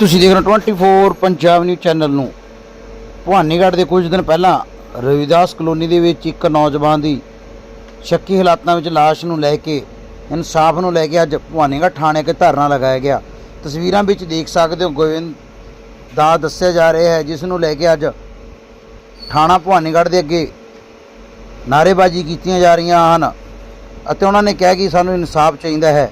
ਤੁਸੀਂ ਦੇਖ ਰਹੇ ਹੋ 24 ਪੰਜਾਬ ਨਿਊਜ਼ ਚੈਨਲ ਨੂੰ। ਭਵਾਨੀਗੜ੍ਹ ਦੇ ਕੁਝ ਦਿਨ ਪਹਿਲਾਂ ਰਵਿਦਾਸ ਕਲੋਨੀ ਦੇ ਵਿੱਚ ਇੱਕ ਨੌਜਵਾਨ ਦੀ ਸ਼ੱਕੀ ਹਾਲਾਤਾਂ ਵਿੱਚ ਲਾਸ਼ ਨੂੰ ਲੈ ਕੇ, ਇਨਸਾਫ ਨੂੰ ਲੈ ਕੇ ਅੱਜ ਭਵਾਨੀਗੜ੍ਹ ਥਾਣੇ 'ਤੇ ਧਰਨਾ ਲਗਾਇਆ ਗਿਆ। ਤਸਵੀਰਾਂ ਵਿੱਚ ਦੇਖ ਸਕਦੇ ਹੋ ਗੋਬਿੰਦ ਦਾ ਦੱਸਿਆ ਜਾ ਰਿਹਾ ਹੈ, ਜਿਸ ਨੂੰ ਲੈ ਕੇ ਅੱਜ ਥਾਣਾ ਭਵਾਨੀਗੜ੍ਹ ਦੇ ਅੱਗੇ ਨਾਅਰੇਬਾਜ਼ੀ ਕੀਤੀਆਂ ਜਾ ਰਹੀਆਂ ਹਨ ਅਤੇ ਉਹਨਾਂ ਨੇ ਕਿਹਾ ਕਿ ਸਾਨੂੰ ਇਨਸਾਫ ਚਾਹੀਦਾ ਹੈ,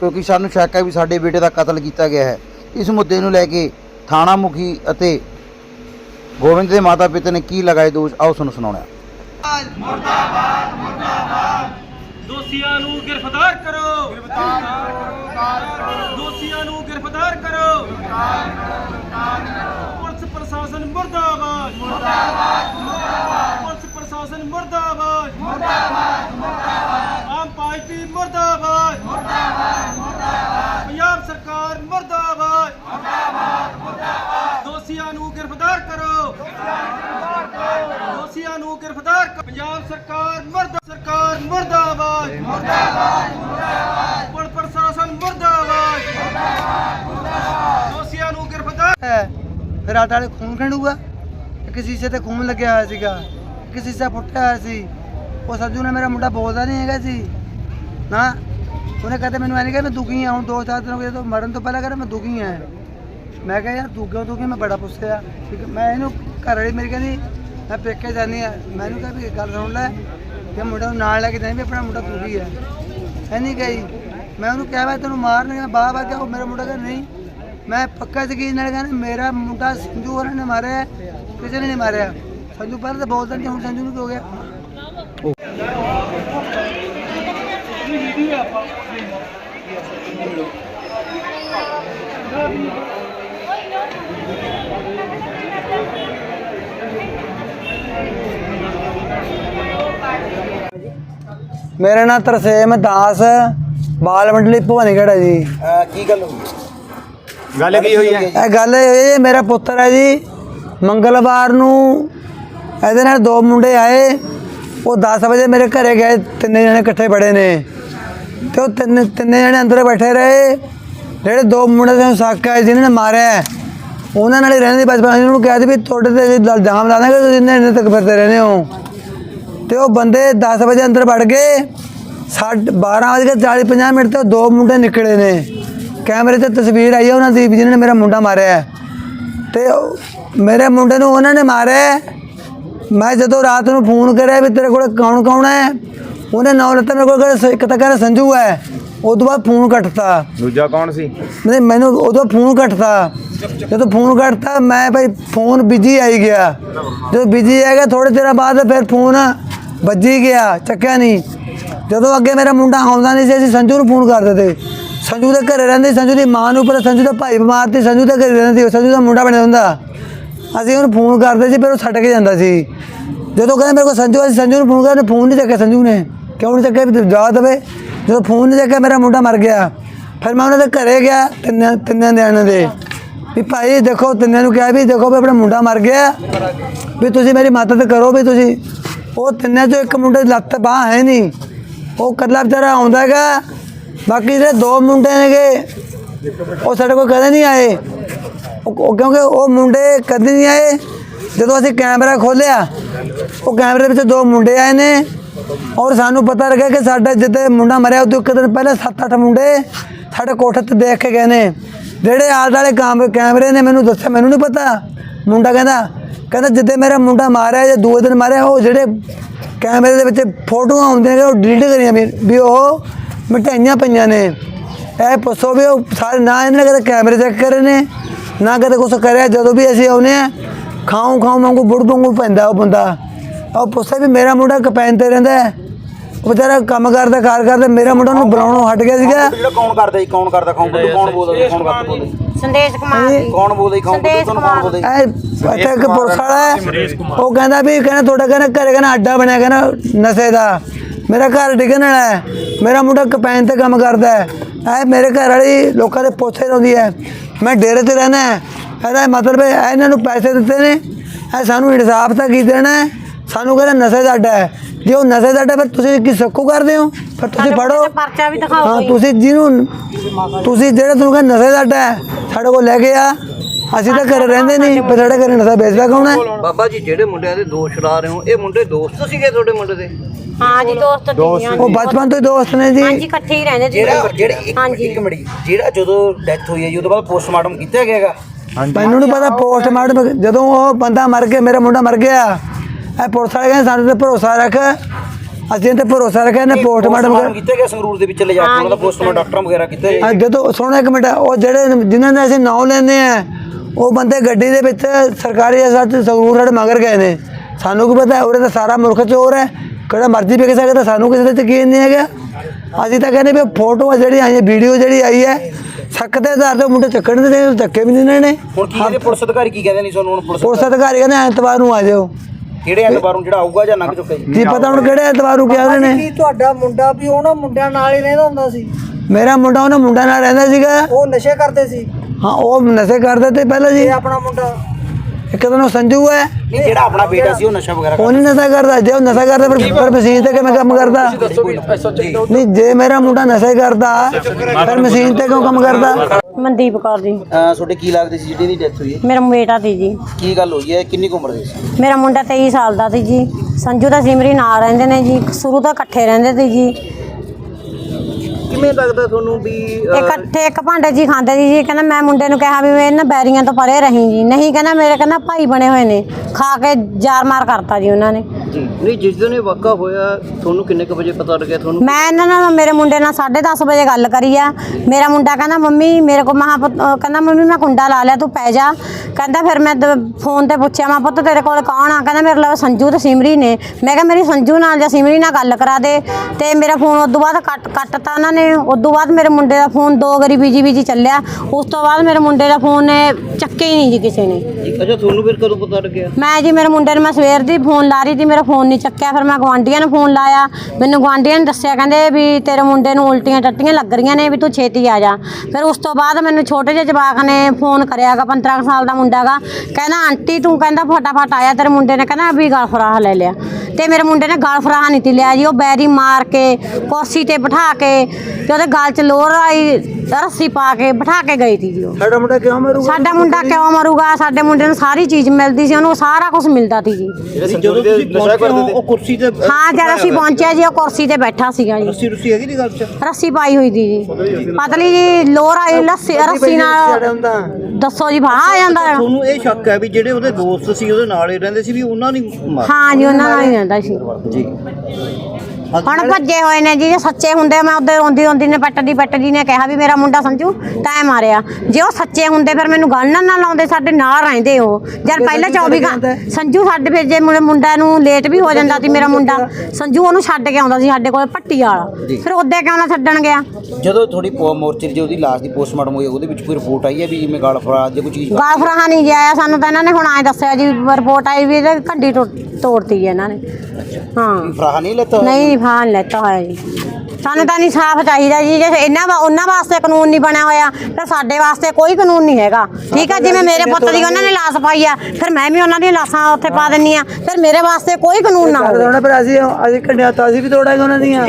ਕਿਉਂਕਿ ਸਾਨੂੰ ਸ਼ੱਕ ਹੈ ਵੀ ਸਾਡੇ ਬੇਟੇ ਦਾ ਕਤਲ ਕੀਤਾ ਗਿਆ ਹੈ। ਇਸ ਮੁੱਦੇ ਨੂੰ ਲੈ ਕੇ ਥਾਣਾ ਮੁਖੀ ਅਤੇ ਗੋਬਿੰਦ ਦੇ ਮਾਤਾ ਪਿਤਾ ਨੇ ਕੀ ਲਗਾਏ ਦੋਸ਼? ਆਓ ਤੁਹਾਨੂੰ ਸੁਣਾਉਣਾ ਦੋਸ਼ੀਆਂ ਨੂੰ ਗ੍ਰਿਫਤਾਰ ਕਰੋ। ਗ੍ਰਿਫਤਾਰ ਕਰੋ ਦੋਸ਼ੀਆਂ ਨੂੰ ਗ੍ਰਿਫਤਾਰ ਕਰੋ। ਪੁਲਿਸ ਪ੍ਰਸ਼ਾਸਨ ਮੁਰਦਾਬਾਦ। ਮੁਰਦਾਬਾਦ ਪੁਲਿਸ ਪ੍ਰਸ਼ਾਸਨ ਮੁਰਦਾਬਾਦ। ਮੁਰਦਾਬਾਦ ਆਮ ਪਾਰਟੀ ਮੁਰਦਾਬਾਦ ਮੁਰਦਾਬਾਦ। ਪੰਜਾਬ ਸਰਕਾਰ ਮੁਰਦਾਬਾਦ। ਮੁਰਦਾਬਾਦ। ਦੋਸ਼ੀਆਂ ਨੂੰ ਗ੍ਰਿਫਤਾਰ ਕਰੋ। ਦੋਸ਼ੀਆਂ ਨੂੰ ਗ੍ਰਿਫਤਾਰ ਕਰ। ਪੰਜਾਬ ਸਰਕਾਰ ਮਰਦ ਸਰਕਾਰ ਮੁਰਦਾਬਾਦ। ਮੁਰਦਾਬਾਦ ਮੁਰਦਾਬਾਦ। ਪੁਲਿਸ ਪ੍ਰਸ਼ਾਸਨ ਮੁਰਦਾਬਾਦ। ਮੁਰਦਾਬਾਦ ਦੋਸ਼ੀਆਂ ਨੂੰ ਗ੍ਰਿਫਤਾਰ ਹੈ। ਫਿਰ ਆਟਾ ਵਾਲੇ ਖੂਨ ਖੰਡੂਗਾ? ਇੱਕ ਸ਼ੀਸ਼ੇ ਤੇ ਖੂਨ ਲੱਗਿਆ ਹੋਇਆ ਸੀਗਾ। ਇੱਕ ਸ਼ੀਸ਼ਾ ਫੁੱਟਿਆ ਹੋਇਆ ਸੀ। ਉਹ ਸੱਜੂ ਨੇ ਮੇਰਾ ਮੁੰਡਾ ਬੋਲਦਾ ਨਹੀਂ ਹੈਗਾ ਸੀ ਨਾ ਉਹਨੇ ਕਹਤੇ ਮੈਨੂੰ ਐ ਨਹੀਂ ਕਿਹਾ ਮੈਂ ਦੁਖੀ ਹਾਂ ਹੁਣ ਦੋ ਚਾਰ ਦਿਨ ਹੋ ਗਏ ਤੋਂ ਮਰਨ ਤੋਂ ਪਹਿਲਾਂ ਕਹਿੰਦਾ ਮੈਂ ਦੁਖੀ ਹਾਂ ਮੈਂ ਕਿਹਾ ਯਾਰ ਤੂੰ ਕਿਉਂ ਦੁਖੀ? ਮੈਂ ਬੜਾ ਪੁੱਛਿਆ। ਠੀਕ ਹੈ, ਮੈਂ ਇਹਨੂੰ ਘਰ ਵਾਲੀ ਮੇਰੀ ਕਹਿੰਦੀ ਮੈਂ ਪੇਕੇ ਜਾਂਦੀ ਆ ਮੈਂ ਕਿਹਾ ਵੀ ਗੱਲ ਸੁਣ ਲੈ ਕਿ ਮੁੰਡਾ ਨੂੰ ਨਾਲ ਲੈ ਕੇ ਜਾਈਂ ਵੀ ਆਪਣਾ ਮੁੰਡਾ ਦੁਖੀ ਹੈ। ਐ ਨਹੀਂ ਗਈ। ਮੈਂ ਉਹਨੂੰ ਕਿਹਾ ਮੈਂ ਤੈਨੂੰ ਮਾਰਨਗਾ ਬਾਹਰ ਆ ਗਿਆ। ਉਹ ਮੇਰਾ ਮੁੰਡਾ ਕਹਿੰਦਾ ਨਹੀਂ ਮੈਂ ਪੱਕਾ ਯਕੀਨ ਨਾਲ ਕਹਿੰਦਾ ਮੇਰਾ ਮੁੰਡਾ ਸੰਜੂ ਹੋਰਾਂ ਨੇ ਮਾਰਿਆ ਕਿਸੇ ਨੇ ਨਹੀਂ ਮਾਰਿਆ। ਸੰਜੂ ਪਹਿਲਾਂ ਤਾਂ ਬੋਲਦਾ ਨਹੀਂ ਹੁਣ ਸੰਜੂ ਨੂੰ ਕੀ ਹੋ ਗਿਆ। ਮੇਰਾ ਨਾਮ ਤਰਸੇਮ ਦਾਸ ਬਾਲ ਮੰਡਲੀ ਭਵਾਨੀਗੜ੍ਹ ਹੈ ਜੀ। ਕੀ ਗੱਲ ਹੋਈ ਗੱਲ ਕੀ ਹੋਈ ਹੈ? ਇਹ ਗੱਲ ਇਹ ਹੋਈ ਹੈ ਮੇਰਾ ਪੁੱਤਰ ਹੈ ਜੀ ਮੰਗਲਵਾਰ ਨੂੰ ਇਹਦੇ ਨਾਲ ਦੋ ਮੁੰਡੇ ਆਏ। ਉਹ 10 ਵਜੇ ਮੇਰੇ ਘਰੇ ਗਏ ਤਿੰਨੇ ਜਣੇ ਇਕੱਠੇ ਬੜੇ ਨੇ। ਤੇ ਉਹ ਤਿੰਨ ਤਿੰਨੇ ਜਣੇ ਅੰਦਰ ਬੈਠੇ ਰਹੇ। ਜਿਹੜੇ ਦੋ ਮੁੰਡੇ ਸਾਨੂੰ ਸ਼ੱਕ ਹੈ ਜਿਨ੍ਹਾਂ ਨੇ ਮਾਰਿਆ। ਹੈ, ਉਹਨਾਂ ਨਾਲ ਹੀ ਰਹਿਣ ਦੀ ਬਚਪਨ ਅਸੀਂ ਉਹਨਾਂ ਨੂੰ ਕਿਹਾ ਸੀ ਵੀ ਤੁਹਾਡੇ ਤੇ ਅਸੀਂ ਇਲਜ਼ਾਮ ਲਾ ਦਾਂਗੇ ਤੁਸੀਂ ਇੰਨੇ ਇੰਨੇ ਤੱਕ ਫਿਰਦੇ ਰਹਿੰਦੇ ਹੋ। ਤੇ ਉਹ ਬੰਦੇ 10 ਵਜੇ ਅੰਦਰ ਵੜ ਗਏ। ਸਾਢੇ 12 ਵਜੇ 40 50 ਮਿੰਟ ਤੇ ਦੋ ਮੁੰਡੇ ਨਿਕਲੇ ਨੇ। ਕੈਮਰੇ ਤੇ ਤਸਵੀਰ ਆਈ ਹੈ ਉਹਨਾਂ ਦੀ ਜਿਹਨਾਂ ਨੇ ਮੇਰਾ ਮੁੰਡਾ ਮਾਰਿਆ। ਤੇ ਮੇਰੇ ਮੁੰਡੇ ਨੂੰ ਉਹਨਾਂ ਨੇ ਮਾਰਿਆ। ਮੈਂ ਜਦੋਂ ਰਾਤ ਨੂੰ ਫੋਨ ਕਰਿਆ ਵੀ ਤੇਰੇ ਕੋਲ ਕੌਣ ਕੌਣ ਹੈ? ਉਹਨੇ ਨਾਂ ਲਿੱਤਾ ਮੇਰੇ ਕੋਲ ਇੱਕ ਤਾਂ ਕਹਿੰਦਾ ਸੰਜੂ ਹੈ। ਉਹ ਤੋਂ ਬਾਅਦ ਫੋਨ ਕੱਟਤਾ। ਦੂਜਾ ਕੌਣ ਸੀ? ਨਹੀਂ ਮੈਨੂੰ ਉਦੋਂ ਫੋਨ ਕੱਟਤਾ। ਜਦੋਂ ਫੋਨ ਕੱਟਤਾ ਮੈਂ ਭਾਈ ਫੋਨ ਬਿਜ਼ੀ ਆਈ ਗਿਆ। ਜਦੋਂ ਬਿਜ਼ੀ ਆ ਗਿਆ ਥੋੜੇ ਦੇਰ ਬਾਅਦ ਫਿਰ ਫੋਨ ਵੱਜੀ ਗਿਆ ਚੱਕਿਆ ਨਹੀਂ। ਜਦੋਂ ਅੱਗੇ ਮੇਰਾ ਮੁੰਡਾ ਆਉਂਦਾ ਨਹੀਂ ਸੀ ਅਸੀਂ ਸੰਜੂ ਨੂੰ ਫੋਨ ਕਰ ਤੇ। ਸੰਜੂ ਦੇ ਘਰੇ ਰਹਿੰਦੇ ਸੰਜੂ ਦੀ ਮਾਂ ਨੂੰ ਪਰ ਸੰਜੂ ਦਾ ਭਾਈ ਬਿਮਾਰ ਸੀ ਸੰਜੂ ਦੇ ਘਰੇ ਰਹਿੰਦੇ ਸੀ, ਸੰਜੂ ਦਾ ਮੁੰਡਾ ਬਣਿਆ ਹੁੰਦਾ। ਅਸੀਂ ਉਹਨੂੰ ਫੋਨ ਕਰਦੇ ਸੀ ਫਿਰ ਉਹ ਛੱਡ ਕੇ ਜਾਂਦਾ ਸੀ। ਜਦੋਂ ਕਹਿੰਦੇ ਮੇਰੇ ਕੋਲ ਸੰਜੂ ਅਸੀਂ ਸੰਜੂ ਨੂੰ ਫੋਨ ਕਰਦੇ ਫੋਨ ਨਹੀਂ ਚੱਕਿਆ ਸੰਜੂ ਨੇ। ਕਿਉਂ ਨਹੀਂ ਚੱਕਿਆ? ਵੀ ਤੂੰ ਜਵਾਬ ਦੇਵੇ। ਜਦੋਂ ਫੋਨ ਨਹੀਂ ਚੱਕਿਆ ਮੇਰਾ ਮੁੰਡਾ ਮਰ ਗਿਆ। ਫਿਰ ਮੈਂ ਉਹਨਾਂ ਦੇ ਘਰੇ ਗਿਆ ਤਿੰਨਾਂ ਤਿੰਨਾਂ ਦਿਨਾਂ ਦੇ। ਵੀ ਭਾਈ ਦੇਖੋ ਤਿੰਨਾਂ ਨੂੰ ਕਿਹਾ ਵੀ ਦੇਖੋ ਵੀ ਆਪਣਾ ਮੁੰਡਾ ਮਰ ਗਿਆ। ਵੀ ਤੁਸੀਂ ਮੇਰੀ ਮਦਦ ਕਰੋ ਵੀ ਤੁਸੀਂ। ਉਹ ਤਿੰਨਾਂ ਚੋਂ ਇੱਕ ਮੁੰਡੇ ਦੀ ਲੱਤ ਬਾਹ ਹੈ ਨਹੀਂ। ਉਹ ਇਕੱਲਾ ਵਿਚਾਰਾ ਆਉਂਦਾ ਹੈਗਾ। ਬਾਕੀ ਜਿਹੜੇ ਦੋ ਮੁੰਡੇ ਨੇਗੇ, ਉਹ ਸਾਡੇ ਕੋਲ ਕਦੇ ਨਹੀਂ ਆਏ। ਉਹ ਕਿਉਂਕਿ ਉਹ ਮੁੰਡੇ ਕਦੇ ਨਹੀਂ ਆਏ। ਜਦੋਂ ਅਸੀਂ ਕੈਮਰਾ ਖੋਲ੍ਹਿਆ, ਉਹ ਕੈਮਰੇ ਵਿੱਚ ਦੋ ਮੁੰਡੇ ਆਏ ਨੇ। ਔਰ ਸਾਨੂੰ ਪਤਾ ਲੱਗਾ ਕਿ ਸਾਡਾ ਜਿੱਦੇ ਮੁੰਡਾ ਮਰਿਆ ਉਦੋਂ ਇੱਕ ਦਿਨ ਪਹਿਲਾਂ 7-8 ਮੁੰਡੇ ਸਾਡੇ ਕੋਠੇ ਤੇ ਦੇਖ ਕੇ ਗਏ ਨੇ। ਜਿਹੜੇ ਆਲੇ ਵਾਲੇ ਕਾਮ ਕੈਮਰੇ ਨੇ, ਮੈਨੂੰ ਦੱਸਿਆ, ਮੈਨੂੰ ਨਹੀਂ ਪਤਾ। ਮੁੰਡਾ ਕਹਿੰਦਾ ਕਹਿੰਦਾ ਜਿੱਦੇ ਮੇਰਾ ਮੁੰਡਾ ਮਾਰਿਆ ਜਾਂ ਦੂਏ ਦਿਨ ਮਾਰਿਆ ਉਹ ਜਿਹੜੇ ਕੈਮਰੇ ਦੇ ਵਿੱਚ ਫੋਟੋਆਂ ਆਉਂਦੀਆਂ ਨੇ ਉਹ ਡਿਲੀਟ ਕਰੀਆਂ ਵੀ ਵੀ ਉਹ ਮਿਟਾਈਆਂ ਪਈਆਂ ਨੇ ਇਹ ਪੁੱਛੋ ਵੀ ਉਹ ਸਾਰੇ ਨਾ ਇਹਨਾਂ ਨੇ ਕਦੇ ਕੈਮਰੇ ਚੈੱਕ ਕਰੇ ਨੇ ਨਾ ਕਦੇ ਕੁਛ ਕਰਿਆ ਜਦੋਂ ਵੀ ਅਸੀਂ ਆਉਨੇ ਆ ਖਾਉ ਖਾਉ ਵਾਂਗੂ ਬੁੜ ਵਾਂਗੂ ਪੈਂਦਾ ਉਹ ਬੰਦਾ ਉਹ ਪੁੱਛਿਆ ਵੀ ਮੇਰਾ ਮੁੰਡਾ ਕਪੈਨ ਤੇ ਰਹਿੰਦਾ ਹੈ। ਉਹ ਵਿਚਾਰਾ ਕੰਮ ਕਰਦਾ ਕਾਰ ਕਰਦਾ ਮੇਰਾ ਮੁੰਡਾ ਨੂੰ ਬੁਲਾਉਣੋਂ ਹਟ ਗਿਆ ਸੀਗਾ ਜਿਹੜਾ ਕੌਣ ਕਰਦਾ ਜੀ ਕੌਣ ਕਰਦਾ ਕੌਣ ਕੌਣ ਬੋਲਦਾ ਕੌਣ ਕਰਦਾ ਬੋਲਦਾ? ਸੰਦੇਸ਼ ਕੁਮਾਰ ਜੀ। ਕੌਣ ਬੋਲਦਾ ਜੀ, ਕੌਣ ਸੰਦੇਸ਼ ਤੁਹਾਨੂੰ ਕੌਣ ਬੋਲਦਾ? ਇਹ ਇੱਥੇ ਇੱਕ ਪੁਲਿਸ ਵਾਲਾ ਹੈ। ਉਹ ਕਹਿੰਦਾ ਵੀ ਕਹਿੰਦਾ ਤੁਹਾਡਾ ਕਹਿੰਦਾ ਘਰੇ ਕਹਿੰਦਾ ਅੱਡਾ ਬਣਿਆ ਕਹਿੰਦਾ ਨਸ਼ੇ ਦਾ। ਮੇਰਾ ਘਰ ਡਿੱਗਣ ਵਾਲਾ ਹੈ। ਮੇਰਾ ਮੁੰਡਾ ਕਪੈਨ ਤੇ ਕੰਮ ਕਰਦਾ ਹੈ। ਇਹ ਮੇਰੇ ਘਰ ਵਾਲੀ ਲੋਕਾਂ ਦੇ ਪੋਥੇ ਲਾਉਂਦੀ ਹੈ। ਮੈਂ ਡੇਰੇ ਤੇ ਰਹਿਣਾ ਹੈ। ਇਹਦਾ ਮਤਲਬ ਹੈ ਇਹਨਾਂ ਨੂੰ ਪੈਸੇ ਦਿੱਤੇ ਨੇ। ਇਹ ਸਾਨੂੰ ਇਨਸਾਫ ਤਾਂ ਕੀ ਦੇਣਾ ਹੈ? ਸਾਨੂੰ ਕਹਿੰਦਾ ਨਸ਼ੇ ਦਾ ਅੱਡਾ ਹੈ। ਜੇ ਉਹ ਨਸ਼ੇ ਦਾ ਫਿਰ ਤੁਸੀਂ ਕੀ ਸੱਕੂ ਕਰਦੇ ਹੋ? ਫਿਰ ਤੁਸੀਂ ਫੜੋ ਕੋਲ ਤਾਂ ਪਰਚਾ ਵੀ ਦਿਖਾਓ ਹਾਂ। ਤੁਸੀਂ ਜਿਹਨੂੰ ਤੁਸੀਂ ਜਿਹੜਾ ਤੁਹਾਨੂੰ ਕਹਿੰਦਾ ਨਸ਼ੇ ਦਾ ਅੱਡਾ ਸਾਡੇ ਕੋਲ ਲੈ ਗਿਆ ਅਸੀਂ ਤਾਂ ਘਰੇ ਰਹਿੰਦੇ ਨਹੀਂ ਪਰ ਸਾਡੇ ਘਰੇ ਨਸ਼ਾ ਵੇਚਦਾ ਕੌਣ ਹੈ। ਬਾਬਾ ਜੀ ਜਿਹੜੇ ਮੁੰਡਿਆਂ ਦੇ ਦੋਸ਼ ਲਾ ਰਹੇ ਹੋ ਇਹ ਮੁੰਡੇ ਦੋਸਤ ਸੀਗੇ ਤੁਹਾਡੇ ਮੁੰਡੇ ਦੇ? ਹਾਂ ਜੀ ਦੋਸਤ ਦੋਸਤ ਉਹ ਬਚਪਨ ਤੋਂ ਹੀ ਦੋਸਤ ਨੇ ਜੀ। ਹਾਂਜੀ ਇਕੱਠੇ ਹੀ ਰਹਿੰਦੇ ਸੀ ਜਿਹੜਾ ਜਿਹੜਾ ਇੱਕ। ਇੱਕ ਮਿੰਟ ਜਿਹੜਾ ਜਦੋਂ ਡੈਥ ਹੋਈ ਹੈ ਜੀ ਉਹਦੇ ਬਾਅਦ ਪੋਸਟਮਾਰਟਮ ਕੀਤਾ ਗਿਆਗਾ ਮੈਨੂੰ ਨਹੀਂ ਪਤਾ ਪੋਸਟਮਾਰਟਮ ਜਦੋਂ ਉਹ ਬੰਦਾ ਮਰ ਗਿਆ ਮੇਰਾ ਮੁੰਡਾ ਮਰ ਗਿਆ ਇਹ ਪੁਲਿਸ ਵਾਲੇ ਕਹਿੰਦੇ ਸਾਡੇ ਤੇ ਭਰੋਸਾ ਰੱਖ। ਅਸੀਂ ਤੇ ਭਰੋਸਾ ਰੱਖਿਆ ਨੇ ਪੋਸਟਮਾਰਟਮ ਕਰ ਕੀਤਾ ਗਿਆ ਸੰਗਰੂਰ ਦੇ ਵਿੱਚ ਲੈ ਜਾ ਕੇ ਉਹਨਾਂ ਦਾ ਪੋਸਟਮਾਰਟਮ ਡਾਕਟਰਾਂ ਵਗੈਰਾ ਕੀਤਾ ਆ ਜਦੋਂ ਸੁਣੋ ਇੱਕ ਮਿੰਟ ਉਹ ਜਿਹੜੇ ਜਿਨ੍ਹਾਂ ਦੇ ਅਸੀਂ ਨਾਂ ਲੈਂਦੇ ਆ ਉਹ ਬੰਦੇ ਗੱਡੀ ਦੇ ਵਿੱਚ ਸਰਕਾਰੀ ਹਸਪਤਾਲ ਸੰਗਰੂਰ ਸਾਡੇ ਮਗਰ ਗਏ ਨੇ। ਸਾਨੂੰ ਕੀ ਪਤਾ ਉਰੇ ਤਾਂ ਸਾਰਾ ਮੁਲਕ ਚੋਰ ਹੈ। ਕਿਹੜਾ ਮਰਜ਼ੀ ਵਿਕ ਸਕਦਾ ਸਾਨੂੰ ਕਿਸੇ ਤੇ ਯਕੀਨ ਨਹੀਂ ਹੈਗਾ। ਅਸੀਂ ਤਾਂ ਕਹਿੰਦੇ ਵੀ ਫੋਟੋ ਜਿਹੜੀ ਆਈ ਹੈ ਵੀਡੀਓ ਜਿਹੜੀ ਆਈ ਹੈ ਸਖਤ ਦੇ ਆਧਾਰ ਤੇ ਮੁੰਡੇ ਚੱਕਣ ਦੇ ਧੱਕੇ ਵੀ ਨਹੀਂ ਇਹਨਾਂ ਨੇ। ਹੁਣ ਕੀ ਕਹਿੰਦੇ? ਪੁਲਿਸ ਅਧਿਕਾਰੀ ਕੀ ਕਹਿੰਦੇ ਨਹੀਂ ਤੁਹਾਨੂੰ ਹੁਣ ਪੁਲਿਸ ਅਧਿਕਾਰੀ ਕਹਿੰਦੇ ਐਤਵਾਰ ਨੂੰ ਆ ਜਾਓ। ਕਿਹੜੇ ਐਤਵਾਰ ਜਿਹੜਾ ਆਊਗਾ ਜਾਂ ਲੰਘ ਚੁੱਕਾ? ਜੀ ਜੀ ਪਤਾ ਹੁਣ ਕਿਹੜੇ ਐਤਵਾਰ ਕਿਹਾ ਉਹਨੇ? ਕੀ ਤੁਹਾਡਾ ਮੁੰਡਾ ਵੀ ਉਹਨਾਂ ਮੁੰਡਿਆਂ ਨਾਲ ਹੀ ਰਹਿੰਦਾ ਹੁੰਦਾ ਸੀ। ਮੇਰਾ ਮੁੰਡਾ ਉਹਨਾਂ ਮੁੰਡਾ ਨਾਲ ਰਹਿੰਦਾ ਸੀਗਾ। ਉਹ ਨਸ਼ੇ ਕਰਦੇ ਸੀ। ਹਾਂ ਉਹ ਨਸ਼ੇ ਕਰਦੇ ਤੇ ਪਹਿਲਾਂ ਜੀ। ਤੇ ਆਪਣਾ ਮੁੰਡਾ। ਇੱਕ ਦਿਨ ਉਹ ਸੰਜੂ ਹੈ। ਨਹੀਂ ਜਿਹੜਾ ਆਪਣਾ ਬੇਟਾ ਸੀ ਉਹ ਨਸ਼ਾ ਵਗੈਰਾ ਉਹ ਨਹੀਂ ਨਸ਼ਾ ਕਰਦਾ। ਜੇ ਉਹ ਨਸ਼ਾ ਕਰਦਾ ਫਿਰ ਫਿਰ ਮਸ਼ੀਨ ਤੇ ਕਿਵੇਂ ਕੰਮ ਕਰਦਾ? ਨਹੀਂ ਜੇ ਮੇਰਾ ਮੁੰਡਾ ਨਸ਼ਾ ਹੀ ਕਰਦਾ ਫਿਰ ਮਸ਼ੀਨ ਤੇ ਕਿਉਂ ਕੰਮ ਕਰਦਾ? ਮਨਦੀਪ ਕੌਰ ਜੀ। ਤੁਹਾਡੇ ਕੀ ਲੱਗਦੇ ਸੀ ਜਿਹੜੀ ਦੀ ਡੈਥ ਹੋਈ? ਹੈ ਮੇਰਾ ਬੇਟਾ ਸੀ ਜੀ। ਕੀ ਗੱਲ ਹੋਈ ਹੈ? ਕਿੰਨੀ ਉਮਰ ਦੇ ਸੀ? ਮੇਰਾ ਮੁੰਡਾ 23 ਸਾਲ ਦਾ ਸੀ ਜੀ। ਸੰਜੂ ਦਾ ਸਿਮਰੀ ਨਾਲ ਰਹਿੰਦੇ ਨੇ ਜੀ। ਸ਼ੁਰੂ ਤੋਂ ਇਕੱਠੇ ਰਹਿੰਦੇ ਸੀ ਜੀ। ਕਿਵੇਂ ਲੱਗਦਾ ਤੁਹਾਨੂੰ ਵੀ ਇਕੱਠੇ ਇੱਕ ਭਾਂਡੇ ਜੀ ਖਾਂਦੇ ਸੀ ਜੀ ਕਹਿੰਦਾ ਮੈਂ ਮੁੰਡੇ ਨੂੰ ਕਿਹਾ ਵੀ ਇਹਨਾਂ ਬੈਰੀਆਂ ਤੋਂ ਪਰੇ ਰਹੀ ਜੀ। ਨਹੀਂ ਕਹਿੰਦਾ ਮੇਰੇ ਕਹਿੰਦਾ ਭਾਈ ਬਣੇ ਹੋਏ ਨੇ। ਖਾ ਕੇ ਜਾਰ ਮਾਰ ਕਰਤਾ ਜੀ ਉਹਨਾਂ ਨੇ। ਜੀ। ਨਹੀਂ ਜਿਸ ਦਿਨ ਇਹ ਵਾਕਾ ਹੋਇਆ ਤੁਹਾਨੂੰ ਕਿੰਨੇ ਕੁ ਵਜੇ ਪਤਾ ਲੱਗਿਆ ਤੁਹਾਨੂੰ? ਮੈਂ ਇਹਨਾਂ ਨਾਲ ਮੇਰੇ ਮੁੰਡੇ ਨਾਲ 10:30 ਵਜੇ ਗੱਲ ਕਰੀ ਆ। ਮੇਰਾ ਮੁੰਡਾ ਕਹਿੰਦਾ ਮੰਮੀ ਮੇਰੇ ਕੋ ਮਹਾ ਕਹਿੰਦਾ ਮੰਮੀ ਮੈਂ ਕੁੰਡਾ ਲਾ ਲਿਆ ਤੂੰ ਪੈ ਜਾ। ਕਹਿੰਦਾ ਫਿਰ ਮੈਂ ਫੋਨ ਤੇ ਪੁੱਛਿਆ ਮੈਂ ਪੁੱਤ ਤੇਰੇ ਕੋਲ ਕੌਣ ਆ? ਕਹਿੰਦਾ ਮੇਰੇ ਨਾਲ ਸੰਜੂ ਤੇ ਸਿਮਰੀ ਨੇ। ਮੈਂ ਕਿਹਾ ਮੇਰੀ ਸੰਜੂ ਨਾਲ ਜਾਂ ਸਿਮਰੀ ਨਾਲ ਗੱਲ ਕਰਾ ਦੇ। ਤੇ ਮੇਰਾ ਫੋਨ ਉਦੋਂ ਬਾਅਦ ਕੱਟ ਕੱਟਤਾ ਉਹਨਾਂ ਨੇ। ਉਦੋਂ ਬਾਅਦ ਮੇਰੇ ਮੁੰਡੇ ਦਾ ਫੋਨ ਦੋ ਵਾਰੀ ਬੀਜੀ ਬੀਜੀ ਚੱਲਿਆ। ਉਸ ਤੋਂ ਬਾਅਦ ਮੇਰੇ ਮੁੰਡੇ ਦਾ ਫੋਨ ਨੇ ਚੱਕਿਆ ਹੀ ਨਹੀਂ ਜੀ ਕਿਸੇ ਨੇ। ਅੱਛਾ ਤੁਹਾਨੂੰ ਫਿਰ ਕਦੋਂ ਪਤਾ ਲੱਗਿਆ? ਮੈਂ ਜੀ ਮੇਰੇ ਮੁੰਡੇ ਨੂੰ ਮੈਂ ਸਵੇਰ ਦੀ ਫੋਨ ਲਾ ਰਹੀ ਸੀ ਮੇਰਾ ਫੋਨ ਨਹੀਂ ਚੱਕਿਆ। ਫਿਰ ਮੈਂ ਗਵਾਂਢੀਆਂ ਨੂੰ ਫੋਨ ਲਾਇਆ। ਮੈਨੂੰ ਗਵਾਂਢੀਆਂ ਨੇ ਦੱਸਿਆ ਕਹਿੰਦੇ ਵੀ ਤੇਰੇ ਮੁੰਡੇ ਨੂੰ ਉਲਟੀਆਂ ਟੱਟੀਆਂ ਲੱਗ ਰਹੀਆਂ ਨੇ ਵੀ ਤੂੰ ਛੇਤੀ ਆ ਜਾ। ਫਿਰ ਉਸ ਤੋਂ ਬਾਅਦ ਮੈਨੂੰ ਛੋਟੇ ਜਿਹੇ ਜਵਾਕ ਨੇ ਫੋਨ ਕਰਿਆਗਾ 15 ਕੁ ਸਾਲ ਦਾ ਮੁੰਡਾ ਗਾ। ਕਹਿੰਦਾ ਆਂਟੀ ਤੂੰ ਕਹਿੰਦਾ ਫਟਾਫਟ ਆਇਆ ਤੇਰੇ ਮੁੰਡੇ ਨੇ। ਕਹਿੰਦਾ ਵੀ ਗਲ ਫਰਾਹ ਲੈ ਲਿਆ। ਤੇ ਮੇਰੇ ਮੁੰਡੇ ਨੇ ਗਲ ਫਰਾਹ ਨਹੀਂ ਤੀ ਲਿਆ ਜੀ। ਉਹ ਬੈਰੀ ਮਾਰ ਕੇ ਕੁਰਸੀ ਤੇ ਬਿਠਾ ਕੇ ਤੇ ਉਹਦੇ ਗਲ 'ਚ ਲੋਰ ਆਈ ਰੱਸੀ ਪਾ ਕੇ ਬਿਠਾ ਕੇ ਗਈ ਤੀ ਜੀ ਉਹ। ਸਾਡਾ ਮੁੰਡਾ ਕਿਉਂ ਮਰੂਗਾ? ਸਾਡਾ ਮੁੰਡਾ ਕਿਉਂ ਮਰੂਗਾ? ਸਾਡੇ ਮੁੰਡੇ ਨੂੰ ਸਾਰੀ ਚੀਜ਼ ਮਿਲਦੀ ਸੀ ਉਹਨੂੰ ਸਾਰਾ ਕੁਝ ਮਿਲਦਾ ਸੀ ਜੀ। ਜਦੋਂ ਤੁਸੀਂ ਪਹੁੰਚੇ ਹੋ ਉਹ ਕੁਰਸੀ ਤੇ ਹਾਂ ਜਦ ਅਸੀਂ ਪਹੁੰਚਿਆ ਜੀ ਉਹ ਕੁਰਸੀ ਤੇ ਬੈਠਾ ਸੀਗਾ ਜੀ। ਰੱਸੀ ਰੁੱਸੀ ਹੈਗੀ ਨਹੀਂ ਗੱਲ ਚ? ਰੱਸੀ ਪਾਈ ਹੋਈ ਸੀ ਜੀ। ਪਤਲੀ ਜੀ ਲੋਰ ਆਈ ਲੱਸੀ ਰੱਸੀ ਨਾਲ ਦੱਸੋ ਜੀ ਬਾਹਰ ਆ ਜਾਂਦਾ ਹੈ। ਤੁਹਾਨੂੰ ਇਹ ਸ਼ੱਕ ਹੈ ਵੀ ਜਿਹੜੇ ਉਹਦੇ ਦੋਸਤ ਸੀ ਉਹਦੇ ਨਾਲ ਹੀ ਰਹਿੰਦੇ ਸੀ ਵੀ ਉਹਨਾਂ ਨੇ ਮਾਰ ਹਾਂ ਜੀ ਉਹਨਾਂ ਨਾਲ ਹੀ ਰਹਿੰਦਾ ਸੀ। ਜੀ। ਹੁਣ ਭੱਜੇ ਹੋਏ ਨੇ ਜੀ ਜੇ ਸੱਚੇ ਹੁੰਦੇ ਮੈਂ ਉਹਦੇ ਰੋਂਦੀ ਰੋਂਦੀ ਨੇ ਪੱਟਦੀ ਪੱਟਦੀ ਨੇ ਕਿਹਾ ਵੀ ਮੇਰਾ ਮੁੰਡਾ ਸੰਜੂ ਤੈਂ ਮਾਰਿਆ। ਜੇ ਉਹ ਸੱਚੇ ਹੁੰਦੇ ਫਿਰ ਮੈਨੂੰ ਗੱਲ ਨਾ ਲਾਉਂਦੇ ਸਾਡੇ ਨਾਲ ਰਹਿੰਦੇ ਉਹ। ਜਦ ਪਹਿਲਾਂ 24 ਘੰ ਸੰਜੂ ਸਾਡੇ ਫਿਰ ਜੇ ਮੁੰਡਾ ਨੂੰ ਲੇਟ ਵੀ ਹੋ ਜਾਂਦਾ ਸੀ ਮੇਰਾ ਮੁੰਡਾ। ਸੰਜੂ ਉਹਨੂੰ ਛੱਡ ਕੇ ਆਉਂਦਾ ਸੀ ਸਾਡੇ ਕੋਲ ਪੱਟੀ ਵਾਲਾ। ਫਿਰ ਉਹਦੇ ਕਿਉਂ ਨਾ ਛੱਡਣ ਗਿਆ? ਜਦੋਂ ਥੋੜੀ ਮੋਰਚੇ 'ਚ ਉਹਦੀ ਲਾਸ਼ ਦੀ ਪੋਸਟਮਾਰਟਮ ਹੋਈ ਉਹਦੇ ਵਿੱਚ ਕੋਈ ਰਿਪੋਰਟ ਆਈ ਹੈ ਵੀ ਜਿਵੇਂ ਗਲ ਫਰਾਜ ਜਾਂ ਕੋਈ ਚੀਜ਼ ਗਾਲ ਫਰਾਹਾ ਨਹੀਂ ਜੀ ਆਇਆ ਸਾਨੂੰ ਤਾਂ ਇਹਨਾਂ ਨੇ ਹੁਣ ਆਏ ਦੱਸਿਆ ਜੀ ਰਿਪੋਰਟ ਆਈ ਵੀ ਇਹਦੇ ਘੰਡੀ ਤੋੜਤੀ ਜੀ ਇਹਨਾਂ ਨੇ। ਹਾਂ। ਫਰਾਹਾ ਨਹੀਂ ਲੈਤਾ? ਨਹੀਂ ਫਾਨ ਲੈਤਾ ਹੋਇਆ ਜੀ ਸਾਨੂੰ ਤਾਂ ਨਹੀਂ ਸਾਫ਼ ਚਾਹੀਦਾ ਜੀ ਜੇ ਇਹਨਾਂ ਵਾ- ਉਹਨਾਂ ਵਾਸਤੇ ਕਾਨੂੰਨ ਨਹੀਂ ਬਣਿਆ ਹੋਇਆ ਤਾਂ ਸਾਡੇ ਵਾਸਤੇ ਕੋਈ ਕਾਨੂੰਨ ਨਹੀਂ ਹੈਗਾ। ਠੀਕ ਆ ਜਿਵੇਂ ਮੇਰੇ ਪੁੱਤ ਦੀ ਉਹਨਾਂ ਨੇ ਲਾਸ਼ ਪਾਈ ਆ ਫਿਰ ਮੈਂ ਵੀ ਉਹਨਾਂ ਦੀਆਂ ਲਾਸ਼ਾਂ ਉੱਥੇ ਪਾ ਦਿੰਨੀ ਆ। ਫਿਰ ਮੇਰੇ ਵਾਸਤੇ ਕੋਈ ਕਾਨੂੰਨ ਨਾ ਹੋਵੇ। ਪਰ ਅਸੀਂ ਅਸੀਂ ਕੰਡਿਆ ਤਾਂ ਅਸੀਂ ਵੀ ਤੋੜਾਂਗੇ ਉਹਨਾਂ ਦੀਆਂ।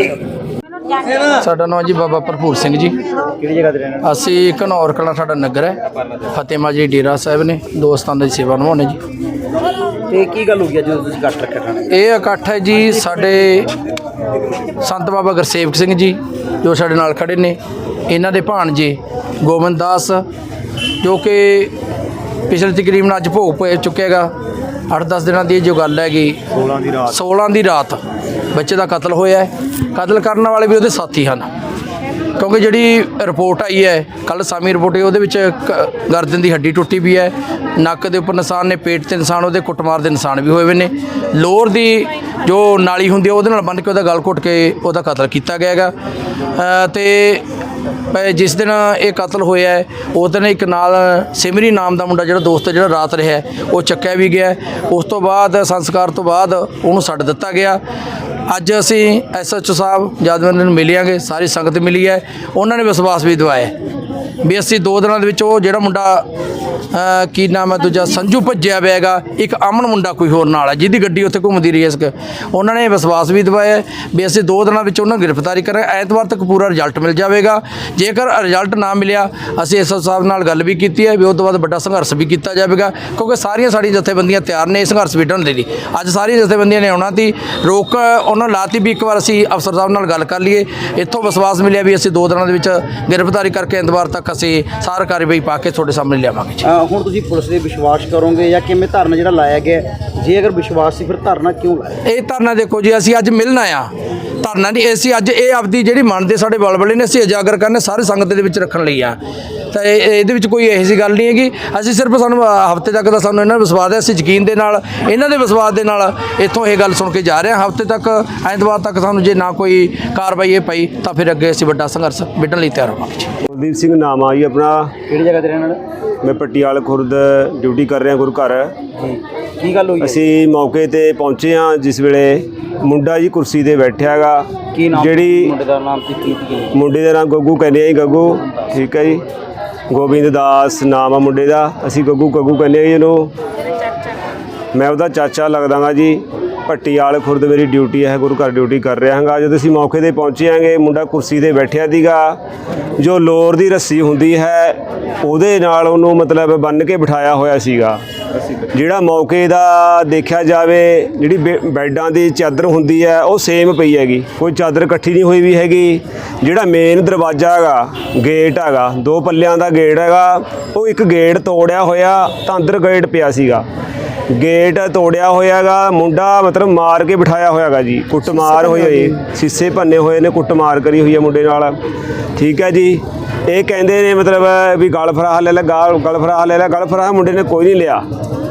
ਸਾਡਾ ਨਾਮ ਜੀ ਬਾਬਾ ਭਰਪੂਰ ਸਿੰਘ ਜੀ। ਕਿਹੜੀ ਜਗ੍ਹਾ ਤੇ ਰਹਿਣਾ ਅਸੀਂ ਘਨੌਰ ਕਲਾਂ ਸਾਡਾ ਨਗਰ ਹੈ। ਫਤਿਮਾ ਜੀ ਡੇਰਾ ਸਾਹਿਬ ਨੇ ਦੋਸਤਾਂ ਦੀ ਸੇਵਾ ਨਿਭਾਉਂਦੇ ਜੀ। ਤੇ ਕੀ ਗੱਲ ਹੋ ਗਈ ਜਦੋਂ ਤੁਸੀਂ ਕੱਟ ਰੱਖਿਆ ਥਾਣੇ? ਇਹ ਇਕੱਠ ਹੈ ਜੀ ਸਾਡੇ ਸੰਤ ਬਾਬਾ ਗੁਰਸੇਵਕ ਸਿੰਘ ਜੀ ਜੋ ਸਾਡੇ ਨਾਲ ਖੜੇ ਨੇ। ਇਹਨਾਂ ਦੇ ਭਾਣਜੇ ਗੋਬਿੰਦ ਦਾਸ ਜੋ ਕਿ ਪਿਛਲੇ ਤਕਰੀਬਨ ਅੱਜ ਭੋਗ ਪੈ ਚੁੱਕੇਗਾ 8-10 ਦਿਨਾਂ ਦੀ ਇਹ ਜੋ ਗੱਲ ਹੈਗੀ 16 ਦੀ ਰਾਤ। 16 ਦੀ ਰਾਤ। ਬੱਚੇ ਦਾ ਕਤਲ ਹੋਇਆ ਹੈ। ਕਤਲ ਕਰਨ ਵਾਲੇ ਵੀ ਉਹਦੇ ਸਾਥੀ ਹਨ। ਕਿਉਂਕਿ ਜਿਹੜੀ ਰਿਪੋਰਟ ਆਈ ਹੈ ਕੱਲ ਸਾਮੀ ਰਿਪੋਰਟ ਹੈ ਉਹਦੇ ਵਿੱਚ ਕ- ਗਰਦਨ ਦੀ ਹੱਡੀ ਟੁੱਟੀ ਵੀ ਹੈ। ਨੱਕ ਦੇ ਉੱਪਰ ਨਿਸ਼ਾਨ ਨੇ ਪੇਟ ਤੇ ਨਿਸ਼ਾਨ ਉਹਦੇ ਕੁੱਟਮਾਰ ਦੇ ਨਿਸ਼ਾਨ ਵੀ ਹੋਏ ਹੋਏ ਨੇ। ਲੋਰ ਦੀ ਜੋ ਨਾਲੀ ਹੁੰਦੀ ਹੈ ਉਹਦੇ ਨਾਲ ਬੰਨ੍ਹ ਕੇ ਉਹਦਾ ਗਲ ਘੁੱਟ ਕੇ ਉਹਦਾ ਕਤਲ ਕੀਤਾ ਗਿਆ ਹੈਗਾ। ਅ, ਤੇ ਜਿਸ ਦਿਨ ਇਹ ਕਤਲ ਹੋਇਆ ਹੈ, ਉਸ ਦਿਨ ਇੱਕ ਨਾਲ ਸਿਮਰੀ ਨਾਮ ਦਾ ਮੁੰਡਾ ਜਿਹੜਾ ਦੋਸਤ ਜਿਹੜਾ ਰਾਤ ਰਿਹਾ ਉਹ ਚੱਕਿਆ ਵੀ ਗਿਆ ਉਸ ਤੋਂ ਬਾਅਦ ਸੰਸਕਾਰ ਤੋਂ ਬਾਅਦ ਉਹਨੂੰ ਛੱਡ ਦਿੱਤਾ ਗਿਆ। ਅੱਜ ਅਸੀਂ ਐਸਐਚਓ ਸਾਹਿਬ ਜਦ ਉਹਨਾਂ ਨੂੰ ਮਿਲਿਆਂਗੇ ਸਾਰੀ ਸੰਗਤ ਮਿਲੀ ਹੈ। ਉਹਨਾਂ ਨੇ ਵਿਸ਼ਵਾਸ ਵੀ ਦਿਵਾਇਆ ਵੀ ਅਸੀਂ ਦੋ ਦਿਨਾਂ ਦੇ ਵਿੱਚ ਉਹ ਜਿਹੜਾ ਮੁੰਡਾ ਕੀ ਨਾਮ ਹੈ ਦੂਜਾ, ਸੰਜੂ ਭੱਜਿਆ ਹੋਇਆ ਹੈਗਾ, ਇੱਕ ਅਮਨ ਮੁੰਡਾ ਕੋਈ ਹੋਰ ਨਾਲ ਹੈ, ਜਿਹਦੀ ਗੱਡੀ ਉੱਥੇ ਘੁੰਮਦੀ ਰਹੀ ਹੈ ਉਹਨਾਂ ਨੇ ਵਿਸ਼ਵਾਸ ਵੀ ਦਿਵਾਇਆ ਵੀ ਅਸੀਂ ਦੋ ਦਿਨਾਂ ਵਿੱਚ ਉਹਨਾਂ ਨੂੰ ਗ੍ਰਿਫਤਾਰੀ ਕਰਾਂਗੇ, ਐਤਵਾਰ ਤੱਕ ਪੂਰਾ ਰਿਜ਼ਲਟ ਮਿਲ ਜਾਵੇਗਾ। ਜੇਕਰ ਰਿਜ਼ਲਟ ਨਾ ਮਿਲਿਆ, ਅਸੀਂ ਐਸਓ ਸਾਹਿਬ ਨਾਲ ਗੱਲ ਵੀ ਕੀਤੀ ਹੈ ਵੀ ਉਹ ਤੋਂ ਬਾਅਦ ਵੱਡਾ ਸੰਘਰਸ਼ ਵੀ ਕੀਤਾ ਜਾਵੇਗਾ, ਕਿਉਂਕਿ ਸਾਰੀਆਂ ਸਾਡੀਆਂ ਜਥੇਬੰਦੀਆਂ ਤਿਆਰ ਨੇ ਇਸ ਸੰਘਰਸ਼ ਵਿੱਢਣ ਦੇ ਲਈ। ਅੱਜ ਸਾਰੀਆਂ ਜਥੇਬੰਦੀਆਂ ਨੇ ਆਉਣਾ ਤੀ ਰੋਕ ਉਹਨਾਂ ਨੂੰ ਲਾਤੀ ਵੀ ਇੱਕ ਵਾਰ ਅਸੀਂ ਅਫਸਰ ਸਾਹਿਬ ਨਾਲ ਗੱਲ ਕਰ ਲਈਏ। ਇੱਥੋਂ ਵਿਸ਼ਵਾਸ ਮਿਲਿਆ ਵੀ ਅਸੀਂ ਦੋ ਦਿਨਾਂ ਦੇ ਵਿੱਚ ਗ੍ਰਿਫਤਾਰੀ ਕਰਕੇ ਐਤਵਾਰ ਤੱਕ ਅਸੀਂ ਸਾਰ ਕਾਰਵਾਈ ਪਾ ਕੇ ਤੁਹਾਡੇ ਸਾਹਮਣੇ ਲਿਆਵਾਂਗੇ ਜੀ ਅ, ਹੁਣ ਤੁਸੀਂ ਪੁਲਿਸ ਦੇ ਵਿਸ਼ਵਾਸ ਕਰੋਗੇ ਜਾਂ ਕਿਵੇਂ ਧਰਨਾ ਜਿਹੜਾ ਲਾਇਆ ਗਿਆ ਹੈ? ਜੇ ਅਗਰ ਵਿਸ਼ਵਾਸ ਸੀ ਫਿਰ ਧਰਨਾ ਕਿਉਂ ਲਾਇਆ ਇਹ ਧਰਨਾ ਦੇਖੋ ਜੀ ਅਸੀਂ ਅੱਜ ਮਿਲਣ ਆਇਆ ਧਰਨਾ ਨਹੀਂ ਅਸੀਂ ਅੱਜ ਇਹ ਆਪਦੀ ਜਿਹੜੀ ਮਨ ਦੇ ਸਾਡੇ ਬਲਬਲੇ ਨੇ ਅਸੀਂ ਉਜਾਗਰ ਕਰਨੇ ਸਾਰੇ ਸੰਗਤ ਦੇ ਵਿੱਚ ਰੱਖਣ ਲਈ ਆ। ਤਾਂ ਇਹ ਇਹ- ਇਹਦੇ ਵਿੱਚ ਕੋਈ ਇਹੋ ਜਿਹੀ ਗੱਲ ਨਹੀਂ ਹੈਗੀ। ਅਸੀਂ ਸਿਰਫ ਸਾਨੂੰ ਹਫ਼ਤੇ ਤੱਕ ਦਾ ਸਾਨੂੰ ਇਹਨਾਂ ਦਾ ਵਿਸ਼ਵਾਸ ਹੈ ਅਸੀਂ ਯਕੀਨ ਦੇ ਨਾਲ ਇਹਨਾਂ ਦੇ ਵਿਸ਼ਵਾਸ ਦੇ ਨਾਲ ਇੱਥੋਂ ਇਹ ਗੱਲ ਸੁਣ ਕੇ ਜਾ ਰਹੇ ਹਾਂ। ਹਫ਼ਤੇ ਤੱਕ ਐਤਵਾਰ ਤੱਕ ਸਾਨੂੰ ਜੇ ਨਾ ਕੋਈ ਕਾਰਵਾਈ ਇਹ ਪਈ ਤਾਂ ਫਿਰ ਅੱਗੇ ਅਸੀਂ ਵੱਡਾ ਸੰਘਰਸ਼ ਵਿੱਢਣ ਲਈ ਤਿਆਰ ਹੋਵਾਂਗੇ। ਜੀ ਕੁਲਦੀਪ ਸਿੰਘ ਨਾਮ ਆ ਜੀ ਆਪਣਾ। ਕਿਹੜੀ ਜਗ੍ਹਾ ਤੇ ਰਹਿਣ ਵਾਲੇ? ਮੈਂ ਪਟਿਆਲ ਖੁਰਦ ਡਿਊਟੀ ਕਰ ਰਿਹਾ ਗੁਰੂ ਘਰ। ਕੀ ਗੱਲ ਹੋਈ? ਅਸੀਂ ਮੌਕੇ ਤੇ ਪਹੁੰਚੇ ਹਾਂ ਜਿਸ ਵੇਲੇ ਮੁੰਡਾ ਜੀ ਕੁਰਸੀ ਤੇ ਬੈਠਿਆ ਹੈਗਾ। ਕੀ ਨਾਮ ਜਿਹੜੀ ਮੁੰਡੇ ਦਾ ਨਾਮ ਤੇ ਕੀ ਕੀ ਮੁੰਡੇ ਦਾ ਨਾਮ ਗੱਗੂ ਕਹਿੰਦੇ ਆ ਜੀ ਗੱਗੂ। ਠੀਕ ਹੈ ਜੀ। ਗੋਬਿੰਦ ਦਾਸ ਨਾਮ ਆ ਮੁੰਡੇ ਦਾ। ਅਸੀਂ ਗੱਗੂ ਗੱਗੂ ਕਹਿੰਦੇ ਆ ਜੀ ਇਹਨੂੰ। ਮੈਂ ਉਹਦਾ ਚਾਚਾ ਲੱਗਦਾਗਾ ਜੀ। ਪੱਟੀਆਲ ਖੁਰਦ ਮੇਰੀ ਡਿਊਟੀ ਹੈ, ਗੁਰੂ ਘਰ ਡਿਊਟੀ ਕਰ ਰਿਹਾ ਹਾਂਗਾ। ਜਦੋਂ ਅਸੀਂ ਮੌਕੇ ਤੇ ਪਹੁੰਚੇ ਆਂਗੇ ਮੁੰਡਾ ਕੁਰਸੀ ਤੇ ਬੈਠਿਆ ਸੀਗਾ ਜੋ ਲੋਰ ਦੀ ਰੱਸੀ ਹੁੰਦੀ ਹੈ, ਉਹਦੇ ਨਾਲ ਉਹਨੂੰ ਮਤਲਬ ਬੰਨ ਕੇ ਬਿਠਾਇਆ ਹੋਇਆ ਸੀਗਾ। ਜਿਹੜਾ ਮੌਕੇ ਦਾ ਦੇਖਿਆ ਜਾਵੇ, ਜਿਹੜੀ ਬੈ- ਬੈੱਡਾਂ ਦੀ ਚਾਦਰ ਹੁੰਦੀ ਹੈ, ਉਹ ਸੇਮ ਪਈ ਹੈਗੀ। ਕੋਈ ਚਾਦਰ ਇਕੱਠੀ ਨਹੀਂ ਹੋਈ ਵੀ ਹੈਗੀ। ਜਿਹੜਾ ਮੇਨ ਦਰਵਾਜ਼ਾ ਹੈਗਾ ਗੇਟ ਹੈਗਾ, ਦੋ ਪੱਲਿਆਂ ਦਾ ਗੇਟ ਹੈਗਾ, ਉਹ ਇੱਕ ਗੇਟ ਤੋੜਿਆ ਹੋਇਆ, ਤਾਂ ਅੰਦਰ ਗੇਟ ਪਿਆ ਸੀਗਾ। ਗੇਟ ਤੋੜਿਆ ਹੋਇਆਗਾ, ਮੁੰਡਾ ਮਤਲਬ ਮਾਰ ਕੇ ਬਿਠਾਇਆ ਹੋਇਆਗਾ ਜੀ, ਕੁੱਟਮਾਰ ਹੋਈ ਹੋਈ, ਸੀਸੇ ਭੰਨੇ ਹੋਏ ਨੇ, ਕੁੱਟਮਾਰ ਕਰੀ ਹੋਈ ਹੈ ਮੁੰਡੇ ਨਾਲ। ਠੀਕ ਹੈ ਜੀ, ਇਹ ਕਹਿੰਦੇ ਨੇ ਮਤਲਬ ਵੀ ਗਲ ਫਰਾਹ ਲੈ ਲੈ, ਗਲ ਗਲ ਫਰਾਹ ਲੈ ਲੈ, ਗਲ ਫਰਾਹ ਮੁੰਡੇ ਨੇ ਕੋਈ ਨਹੀਂ ਲਿਆ।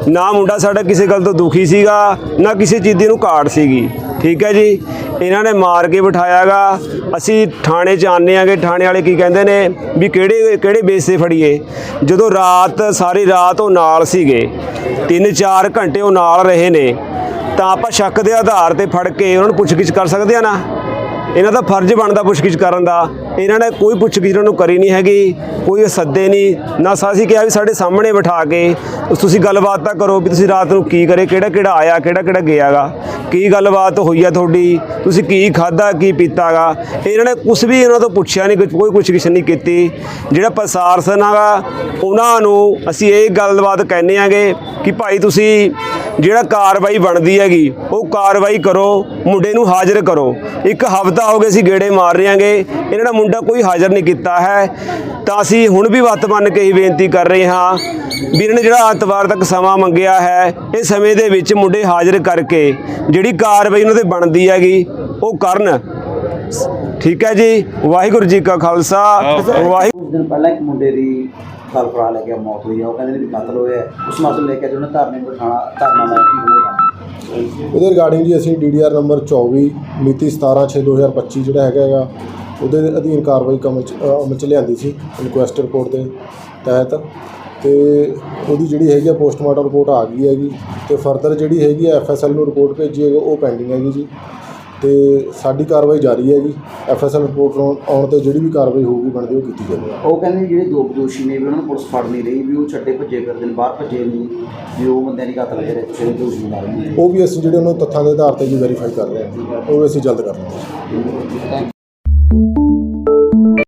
ਨਾ ਮੁੰਡਾ ਸਾਡਾ ਕਿਸੇ ਗੱਲ ਤੋਂ ਦੁਖੀ ਸੀਗਾ, ਨਾ ਕਿਸੇ ਚੀਜ਼ ਦੀ ਨੂੰ ਕਾਟ ਸੀਗੀ। ਠੀਕ ਹੈ ਜੀ। ਇਹਨਾਂ ਨੇ ਮਾਰ ਕੇ ਬਿਠਾਇਆਗਾ। ਅਸੀਂ ਥਾਣੇ ਚ ਆਨੇ ਆਗੇ। ਥਾਣੇ ਵਾਲੇ ਕੀ ਕਹਿੰਦੇ ਨੇ ਵੀ ਕਿਹੜੇ ਕਿਹੜੇ ਬੇਸ ਤੇ ਫੜੀਏ? ਜਦੋਂ ਰਾਤ, ਸਾਰੀ ਰਾਤ ਉਹ ਨਾਲ ਸੀਗੇ। 3-4 ਘੰਟੇ ਉਹ ਨਾਲ ਰਹੇ ਨੇ। ਤਾਂ ਆਪਾਂ ਸ਼ੱਕ ਦੇ ਆਧਾਰ ਤੇ ਫੜ ਕੇ ਉਹਨਾਂ ਨੂੰ ਪੁੱਛਗਿੱਛ ਕਰ ਸਕਦੇ ਆ ਨਾ? ਇਹਨਾਂ ਦਾ ਫਰਜ਼ ਬਣਦਾ ਪੁੱਛਗਿੱਛ ਕਰਨ ਦਾ। ਇਹਨਾਂ ਨੇ ਕੋਈ ਪੁੱਛਗਿੱਛ ਇਹਨਾਂ ਨੂੰ ਕਰੀ ਨਹੀਂ ਹੈਗੀ, ਕੋਈ ਸੱਦੇ ਨਹੀਂ, ਨਾ ਸਾਸੀ ਕਿਹਾ ਵੀ ਸਾਡੇ ਸਾਹਮਣੇ ਬਿਠਾ ਕੇ ਤੁਸੀਂ ਗੱਲਬਾਤ ਤਾਂ ਕਰੋ ਵੀ ਤੁਸੀਂ ਰਾਤ ਨੂੰ ਕੀ ਕਰੇ, ਕਿਹੜਾ ਕਿਹੜਾ ਆਇਆ, ਕਿਹੜਾ ਕਿਹੜਾ ਗਿਆਗਾ, ਕੀ ਗੱਲਬਾਤ ਹੋਈ ਆ ਤੁਹਾਡੀ, ਤੁਸੀਂ ਕੀ ਖਾਦਾ ਕੀ ਪੀਤਾਗਾ। ਇਹਨਾਂ ਨੇ ਕੁਝ ਵੀ ਇਹਨਾਂ ਤੋਂ ਪੁੱਛਿਆ ਨਹੀਂ, ਕੁਛ- ਕੋਈ ਪੁੱਛਗਿੱਛ ਨਹੀਂ ਕੀਤੀ। ਜਿਹੜਾ ਪ੍ਰਸ਼ਾਸਨ ਹੈਗਾ ਉਹਨਾਂ ਨੂੰ ਅਸੀਂ ਇਹ ਗੱਲਬਾਤ ਕਹਿੰਦੇ ਆਂਗੇ ਕਿ ਭਾਈ ਤੁਸੀਂ ਜਿਹੜਾ ਕਾਰਵਾਈ ਬਣਦੀ ਹੈਗੀ, ਉਹ ਕਾਰਵਾਈ ਕਰੋ, ਮੁੰਡੇ ਨੂੰ ਹਾਜ਼ਰ ਕਰੋ। ਇੱਕ ਹਫਤਾ ਹੋ ਗਿਆ ਸੀ ਗੇੜੇ ਮਾਰ ਰਿਆਂਗੇ ਇਹਨਾਂ ਦਾ ਮੁੰਡਾ ਕੋਈ ਹਾਜ਼ਰ ਨਹੀਂ ਕੀਤਾ ਹੈ, ਤਾਂ ਅਸੀਂ ਹੁਣ ਵੀ ਵੱਤ ਮੰਨ ਕੇ ਹੀ ਬੇਨਤੀ ਕਰ ਰਹੇ ਹਾਂ ਵੀ ਇਹਨਾਂ ਨੇ ਜਿਹੜਾ ਐਤਵਾਰ ਤੱਕ ਸਮਾਂ ਮੰਗਿਆ ਹੈ, ਇਹ ਸਮੇਂ ਦੇ ਵਿੱਚ ਮੁੰਡੇ ਹਾਜ਼ਰ ਕਰਕੇ ਜਿਹੜੀ ਕਾਰਵਾਈ ਉਹਨਾਂ ਤੇ ਬਣਦੀ ਹੈਗੀ, ਉਹ ਕਰਨ। ਠੀਕ ਹੈ ਜੀ? ਵਾਹਿਗੁਰੂ ਜੀ ਕਾ ਖਾਲਸਾ। ਵਾਹਿਗੁਰੂ ਕੁਝ ਦਿਨ ਪਹਿਲਾਂ ਇੱਕ ਮੁੰਡੇ ਦੀ ਗਲ ਲੈ ਕੇ ਮੌਤ ਹੋਈ ਹੈ ਉਹ ਕਹਿੰਦੇ ਨੇ ਵੀ ਕਤਲ ਹੋਇਆ ਉਸ ਮਸਲੇ ਲੈ ਕੇ ਅੱਜ ਧਰਨੇ ਬਿਠਾਣਾ ਧਰਨਾ ਲਾਇਆ ਕੀ ਹੋਣਾ ਉਹਦੇ ਰਿਗਾਰਡਿੰਗ ਜੀ ਅਸੀਂ ਡੀਡੀਆਰ ਨੰਬਰ 24 ਮਿਤੀ 17/6/2025 ਜਿਹੜਾ ਹੈਗਾ ਹੈਗਾ ਉਹਦੇ ਅਧੀਨ ਕਾਰਵਾਈ ਕਮਲ ਚ ਅ, ਅਮਲ ਚ ਲਿਆਂਦੀ ਸੀ ਇਨਕੁਐਸਟ ਰਿਪੋਰਟ ਦੇ ਤਹਿਤ। ਤੇ ਉਹਦੀ ਜਿਹੜੀ ਹੈਗੀ ਆ ਪੋਸਟਮਾਰਟਮ ਰਿਪੋਰਟ ਆ ਗਈ ਹੈਗੀ ਤੇ ਫਰਦਰ ਜਿਹੜੀ ਹੈਗੀ ਆ ਐਫਐਸਐਲ ਨੂੰ ਰਿਪੋਰਟ ਭੇਜੀ ਹੈਗੀ ਉਹ ਪੈਂਡਿੰਗ ਹੈਗੀ ਜੀ। ਤੇ ਸਾਡੀ ਕਾਰਵਾਈ ਜਾਰੀ ਹੈਗੀ ਐਫਐਸਐਲ ਰਿਪੋਰਟ ਆਉਣ ਤੇ ਜਿਹੜੀ ਵੀ ਕਾਰਵਾਈ ਹੋਊਗੀ ਬਣਦੀ ਉਹ ਕੀਤੀ ਜਾਵੇਗੀ। ਉਹ ਕਹਿੰਦੇ ਵੀ ਜਿਹੜੇ ਦੋ ਦੋਸ਼ੀ ਨੇ ਵੀ ਉਹਨਾਂ ਨੂੰ ਪੁਲਿਸ ਫੜ ਨਹੀਂ ਰਹੀ ਵੀ ਉਹ ਛੱਡੇ ਭੱਜੇ ਕਰਦੇ ਨੇ ਬਾਹਰ ਭੱਜੇ ਨਹੀਂ ਵੀ ਉਹ ਬੰਦਿਆਂ ਦੀ ਕਤਲ ਜਿਹੜੇ ਜਿਹੜੇ ਦੋਸ਼ੀ ਨੇ। ਉਹ ਵੀ ਅਸੀਂ ਜਿਹੜੇ ਉਹਨਾਂ ਤੱਥਾਂ ਦੇ ਆਧਾਰ ਤੇ ਜੀ ਵੈਰੀਫਾਈ ਕਰ ਰਹੇ ਹਾਂ। ਉਹ ਵੀ ਅਸੀਂ ਜਲਦ ਕਰ ਲਵਾਂਗੇ